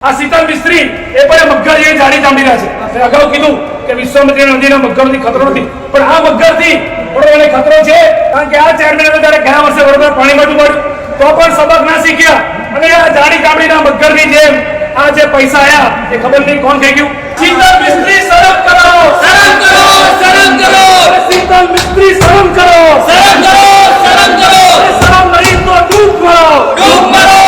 આ શીતલ મિસ્ત્રી એ પણ મગર એ જાણી ચામડી રહ્યા છે. અગાઉ કીધું કે વિશ્વામિત્રી નદીના મગરથી ખતરો નથી. પણ આ મગરથી વડોદરાને ખતરો છે કારણ કે આ ચેરમેન જ્યારે ગયા વર્ષે વડોદરા પાણીમાં ડૂબાડ્યું તો પણ સબક ના શીખ્યા. અને આ જાડી ચામડીના મગરની જેમ આ જે પૈસા આયા એ ખબર નહીં કોણ થઈ ગયું શીતલ મિસ્ત્રી શરમ કરો શરમ કરો શરમ કરો. શીતલ મિસ્ત્રી શરમ કરો. શરમ કરો શરમ કરો. શરમ નહીં તો ડૂબ મરો ડૂબ મરો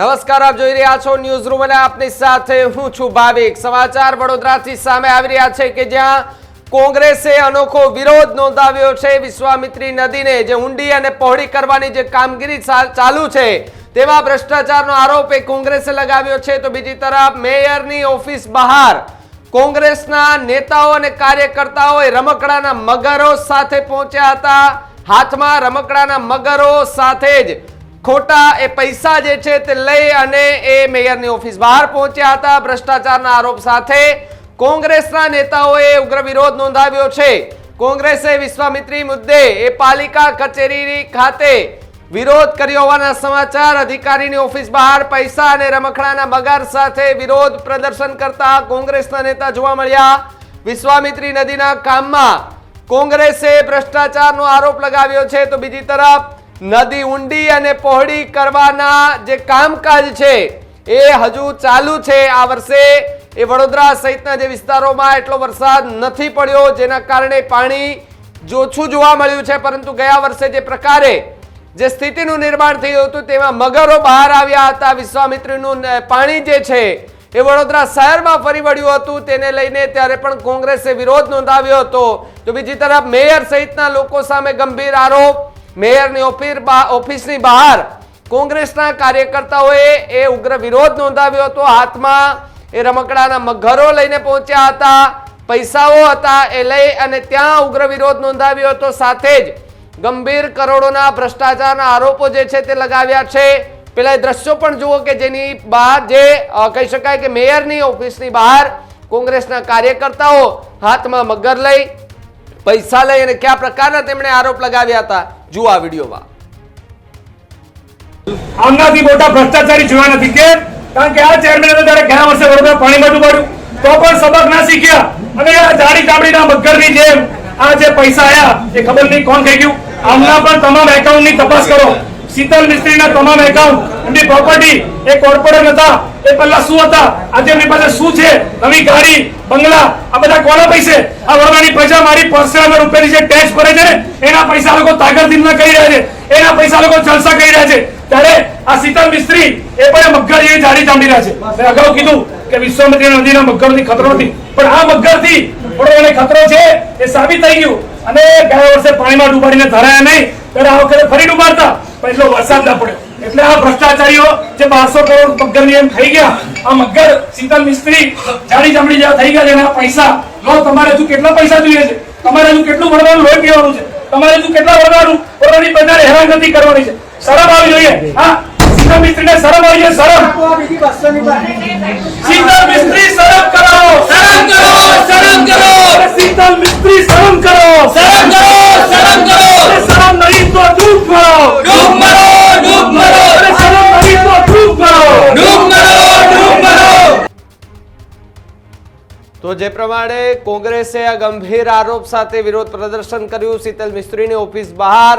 નમસ્કાર, આપ જોઈ રહ્યા છો ન્યૂઝ રૂમ અને આપની સાથે હું છું ભાવિક. સમાચાર વડોદરાથી સામે આવી રહ્યા છે કે જ્યાં કોંગ્રેસે અનોખો વિરોધ નોંધાવ્યો છે વિશ્વામિત્રી નદીને, જે ઊંડી અને પહોળી કરવાની જે કામગીરી ચાલુ છે તેમાં ભ્રષ્ટાચારનો આરોપ એ કોંગ્રેસે લગાવ્યો છે. તો બીજી તરફ, મેયરની ઓફિસ બહાર કોંગ્રેસના નેતાઓ અને કાર્યકર્તાઓએ રમકડાના મગરો સાથે પહોંચ્યા હતા. હાથમાં રમકડાના મગરો સાથે જ ખોટા એ પૈસા જે છે તે લઈ અને એ મેયરની ઓફિસ બહાર પહોંચ્યા હતા. ભ્રષ્ટાચારના આરોપ સાથે કોંગ્રેસના નેતાઓએ ઉગ્ર વિરોધ નોંધાવ્યો છે. કોંગ્રેસે વિશ્વામિત્રી મુદ્દે એ પાલિકા કચેરી ખાતે વિરોધ કર્યો હોવાના સમાચાર. અધિકારીની ઓફિસ બહાર પૈસા અને રમકડાના બગાર સાથે વિરોધ પ્રદર્શન કરતા કોંગ્રેસના નેતા જોવા મળ્યા. વિશ્વામિત્રી નદીના કામમાં કોંગ્રેસે ભ્રષ્ટાચારનો આરોપ લગાવ્યો છે. તો બીજી તરફ નદી ઊંડી અને પહોળી કરવાના જે કામકાજ છે, એ હજુ ચાલુ છે આ વર્ષે. એ વડોદરા સહિતના જે વિસ્તારોમાં એટલો વરસાદ નથી પડ્યો, જેના કારણે પાણી જોછું જોવા મળ્યું છે, પરંતુ ગયા વર્ષે જે પ્રકારે જે સ્થિતિનું નિર્માણ થયું હતું, તેમાં મગરો બહાર આવ્યા હતા. વિશ્વામિત્રીનું પાણી જે છે, એ વડોદરા શહેરમાં ફરી વળ્યું હતું. તેને લઈને ત્યારે પણ કોંગ્રેસે વિરોધ નોંધાવ્યો હતો. તો બીજી તરફ મેયર સહિતના લોકો સામે ગંભીર આરોપ મેયરની ઓફિસ ઓફિસની બહાર કોંગ્રેસના કાર્યકર્તાઓએ એ ઉગ્ર વિરોધ નોંધાવ્યો હતો. હાથમાં એ રમકડાના મગરો લઈને પહોંચ્યા હતા. પૈસાઓ હતા એ લઈ અને ત્યાં ઉગ્ર વિરોધ નોંધાવ્યો હતો. સાથે જ ગંભીર કરોડોના ભ્રષ્ટાચારના આરોપો જે છે તે લગાવ્યા છે. પેલા દ્રશ્યો પણ જુઓ કે જેની બહાર જે કહી શકાય કે મેયરની ઓફિસની બહાર કોંગ્રેસના કાર્યકર્તાઓ હાથમાં મગર લઈ, પૈસા લઈ અને કયા પ્રકારના તેમણે આરોપ લગાવ્યા હતા. જુઓ આ વિડીયોમાં. આમનાથી મોટા ભ્રષ્ટાચારી જોયા નથી કેમ કારણ કે આ ચેરમેન જ્યારે ગયા વર્ષે વડોદરા બધું માર્યું તો પણ સબક ના શીખ્યા. અને આ જાડી ચામડીના મગરની જેમ આ જે પૈસા આયા, એ ખબર નહીં કોણ થઈ ગયું? આમના પણ તમામ એકાઉન્ટની તપાસ કરો. શીતલ મિસ્ત્રીના તમામ એકાઉન્ટ એમની પ્રોપર્ટી એ કોર્પોરેટ હતા એ પહેલા શું હતા? આજે એમની પાસે શું છે? નવી ગાડી, બંગલા, આ બધા કોના પૈસે? આ વડોદરાની પ્રજા મારી પર્સનલ રૂપિયાની જે ટેક્સ ભરે છે એના પૈસા લોકો તાગરદીનમાં કરી રહ્યા છે. એના પૈસા લોકો જલસા કરી રહ્યા છે. ત્યારે આ શીતલ મિસ્ત્રી એ પણ મગર જેવી જાડી ચામડી રહ્યા છે. મેં અગાઉ કીધું કે વિશ્વામિત્રી નદીના મગરથી ખતરો નથી. પણ આ મગરથી વડોદરાને ખતરો છે એ સાબિત થઈ ગયું. અને ગયા વર્ષે પાણીમાં ડૂબાડીને ધરાયા નહીં. ત્યારે આ વખતે ફરી ડૂબાડતા. પણ એટલો વરસાદ ના પડ્યો. એટલે આ ભ્રષ્ટાચારીઓ જે બારસો કરોડ મગરની એમ થઈ ગયા. આ મગર શીતલ મિસ્ત્રી જાડી ચામડી જેવા થઈ ગયા એના પૈસા. લો, તમારે હજુ કેટલા પૈસા જોઈએ છે? તમારે હજુ કેટલું વડવાનું લોહી પીવાનું છે? તમારે હજુ કેટલા વડવાનું વડવાની બધાને હેરાન નથી કરવાની છે. શરમ આવી જોઈએ. હા? શીતલ મિસ્ત્રીને શરમ આવી જોઈએ શરમ. શીતલ મિસ્ત્રી શરમ કરો. શરમ કરો શરમ કરો. શીતલ મિસ્ત્રી શરમ કરો. શરમ કરો. તો જે પ્રમાણે કોંગ્રેસે આ ગંભીર આરોપ સાથે વિરોધ પ્રદર્શન કર્યું, શીતલ મિસ્ત્રીની ઓફિસ બહાર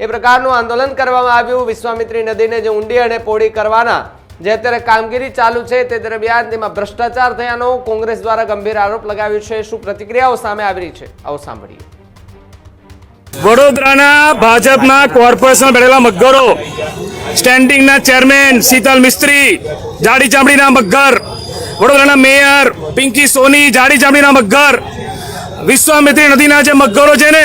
એ પ્રકારનું આંદોલન કરવામાં આવ્યું. વિશ્વામિત્રી નદીને જે ઊંડી અને પોળી કરવાના જે અત્યારે કામગીરી ચાલુ છે તે દરમિયાન તેમાં ભ્રષ્ટાચાર થયાનો કોંગ્રેસ દ્વારા ગંભીર આરોપ લગાવ્યો છે. શું પ્રતિક્રિયાઓ સામે આવી છે? આવો સાંભળીએ. વડોદરાના ભાજપના કોર્પોરેશન બેઠેલા મગરો, સ્ટેન્ડિંગના ચેરમેન શીતલ મિસ્ત્રી, જાડી ચામડીના મગર વડોદરાના મેયર પિંકી સોની, જાડી જામડીના મગર. વિશ્વામિત્રી નદીના જે મગરો છે ને,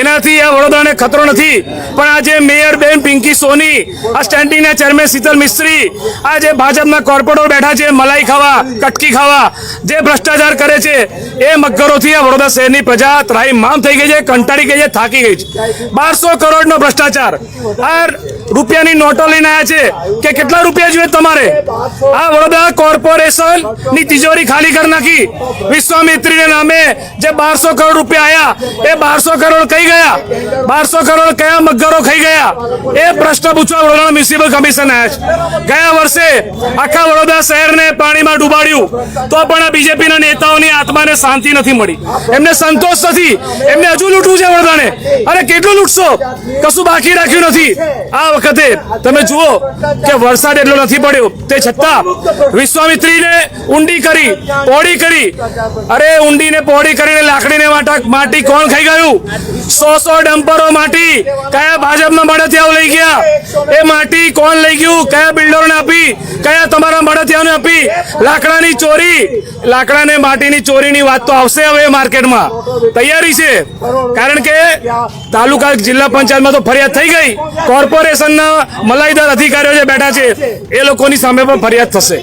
એનાથી આ વડોદરાને ખતરો નથી. પણ આ જે મેયર બેન પિંકી સોની, આ સ્ટેન્ડિંગના ચેરમેન શીતલ મિસ્ત્રી, આ જે ભાજપના કોર્પોરેટર બેઠા છે, મલાઈ ખાવા, કટકી ખાવા, જે ભ્રષ્ટાચાર કરે છે, એ મગરોથી આ વડોદરા શહેરની પ્રજા ત્રાહીમામ થઈ ગઈ છે, કંટાળી ગઈ છે, થાકી ગઈ છે. બારસો કરોડનો ભ્રષ્ટાચાર. આ રૂપિયાની નોટો લઈને આવ્યા છે કે કેટલા રૂપિયા જોઈએ તમારે? આ વડોદરા કોર્પોરેશનની તિજોરી ખાલી કરી નાખી. વિશ્વામિત્રીને નામે જે બારસો કરોડ રૂપિયા આયા, એ બારસો કરોડ કઈ ગયા? બારસો કરોડ કયા મગરો ખાઈ ગયા? એ પ્રશ્ન પૂછવા વડોદરા મ્યુનિસિપલ કમિશન આવ્યા છે. ગયા વર્ષે આખા વડોદરા શહેરને પાણીમાં ડૂબાડ્યું, તો પણ આ બીજેપીના નેતાઓની આત્માને શાંતિ નથી મળી. એમને સંતોષ નથી. એમને હજુ લૂંટવું છે વડોદરાને. અરે કેટલું લૂંટશો? કશું બાકી રાખ્યું નથી. આ વખતે તમે જુઓ કે વરસાદ એટલો નથી પડ્યો. તે છતાં વિશ્વામિત્રીને ઊંડી કરી પોડી કરી. અરે ઊંડીને પોડી કરીને લાકડીને માટા કોણ ખાઈ ગયું? સો સો ડમ્પરો માટી. કયા ભાજપના મળતિયાઓ લઈ ગયા? એ માટી કોણ લઈ ગયું? કયા બિલ્ડરોને આપી? કયા તમારા મળતિયાઓને આપી? લાકડાની ચોરી. લાકડાને માટીની ચોરીની વાત તો આવશે હવે માર્કેટમાં. તૈયારી છે. કારણ કે તાલુકા જિલ્લા પંચાયતમાં તો ફરિયાદ થઈ ગઈ. કોર્પોરેશનના મલાઈદાર અધિકારીઓ જે બેઠા છે, એ લોકોની સામે પણ ફરિયાદ થશે.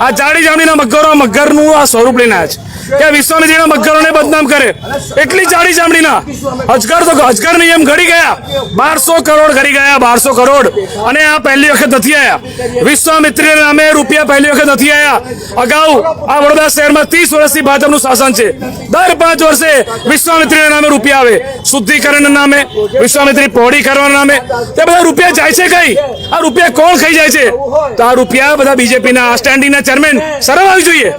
આ જાડી જામડીના મગરો મગરનું આ સ્વરૂપ લઈને આવ્યા કે વિશ્વામિત્રીના મગરોને બદનામ કરે. એટલી જાડી જામડીના અજગર તો અજગરની એમ ઘડી ગયા. બારસો કરોડ ઘડી ગયા, બારસો કરોડ. અને આ પહેલી વખત નથી આવ્યા વિશ્વામિત્રી નામે રૂપિયા પહેલી વખત નથી આવ્યા અગાઉ આ વડોદરા શહેરમાં ત્રીસ વર્ષથી ભાજપનું શાસન છે. દર પાંચ વર્ષે વિશ્વામિત્રીના નામે રૂપિયા આવે. શુદ્ધિકરણના નામે, વિશ્વામિત્રી પહોળી કરવાના નામે. તે બધા રૂપિયા જાય છે કઈ? આ રૂપિયા કોણ ખાઈ જાય છે? તો આ રૂપિયા બધા બીજેપીના સ્ટેન્ડિંગના ચેરમેન આવી જોઈએ.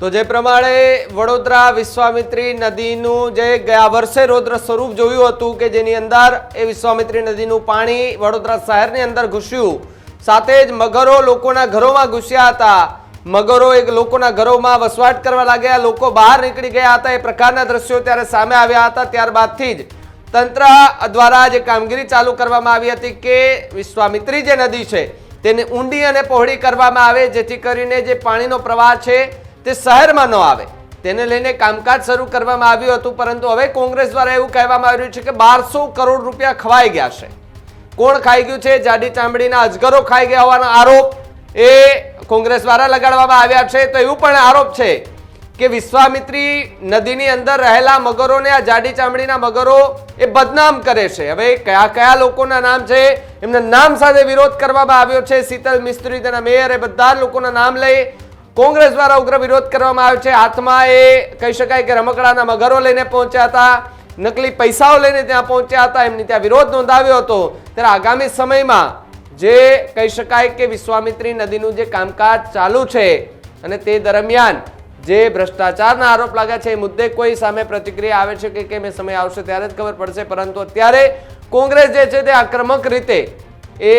તો જે પ્રમાણે વડોદરા વિશ્વામિત્રી નદીનું જે ગયા વર્ષે રૌદ્ર સ્વરૂપ જોયું હતું કે જેની અંદર એ વિશ્વામિત્રી નદીનું પાણી વડોદરા શહેરની અંદર ઘૂસ્યું, સાથે જ મગરો લોકોના ઘરોમાં ઘૂસ્યા હતા. મગરો એક લોકોના ઘરોમાં વસવાટ કરવા લાગ્યા, લોકો બહાર નીકળી ગયા હતા, એ પ્રકારના દ્રશ્યો ત્યારે સામે આવ્યા હતા. ત્યારબાદથી જ તંત્ર દ્વારા જે કામગીરી ચાલુ કરવામાં આવી હતી કે વિશ્વામિત્રી જે નદી છે, તેને ઊંડી અને પહોળી કરવામાં આવે, જેથી કરીને જે પાણીનો પ્રવાહ છે તે શહેરમાં ન આવે. તેને લઈને કામકાજ શરૂ કરવામાં આવ્યું હતું, પરંતુ હવે કોંગ્રેસ દ્વારા એવું કહેવામાં આવ્યું છે કે બારસો કરોડ રૂપિયા ખવાઈ ગયા છે. કોણ ખાઈ ગયું છે? જાડી ચામડીના અજગરો ખાઈ ગયા હોવાનો આરોપ એ કોંગ્રેસ દ્વારા લગાડવામાં આવ્યા છે. તો એવું પણ આરોપ છે કે વિશ્વામિત્રી નદીની અંદર રહેલા મગરોને આ જાડી ચામડીના મગરો એ બદનામ કરે છે. હવે કયા કયા લોકોના નામ છે? એમના નામ સાથે વિરોધ કરવામાં આવ્યો છે. શીતલ મિસ્ત્રી તેના મેયર એ બધા લોકોના નામ લઈ કોંગ્રેસ દ્વારા ઉગ્ર વિરોધ કરવામાં આવ્યો છે. હાથમાં એ કહી શકાય કે રમકડાના મગરો લઈને પહોંચ્યા હતા. નકલી પૈસાઓ લઈને ત્યાં પહોંચ્યા હતા. એમની ત્યાં વિરોધ નોંધાવ્યો હતો. ત્યારે આગામી સમયમાં જે કહી શકાય કે વિશ્વામિત્રી નદીનું જે કામકાજ ચાલુ છે અને તે દરમિયાન જે ભ્રષ્ટાચારના આરોપ લાગ્યા છે, એ મુદ્દે કોઈ સામે પ્રતિક્રિયા આવે છે કે કેમ એ સમય આવશે ત્યારે જ ખબર પડશે. પરંતુ અત્યારે કોંગ્રેસ જે છે, તે આક્રમક રીતે એ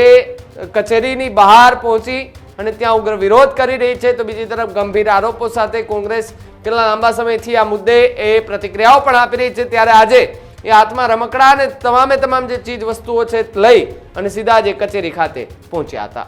કચેરીની બહાર પહોંચી અને ત્યાં ઉગ્ર વિરોધ કરી રહી છે. તો બીજી તરફ ગંભીર આરોપો સાથે કોંગ્રેસ કેટલા લાંબા સમયથી આ મુદ્દે એ પ્રતિક્રિયાઓ પણ આપી રહી છે. ત્યારે આજે એ હાથમાં રમકડા અને તમામે તમામ જે ચીજ વસ્તુઓ છે લઈ અને સીધા જ કચેરી ખાતે પહોંચ્યા હતા.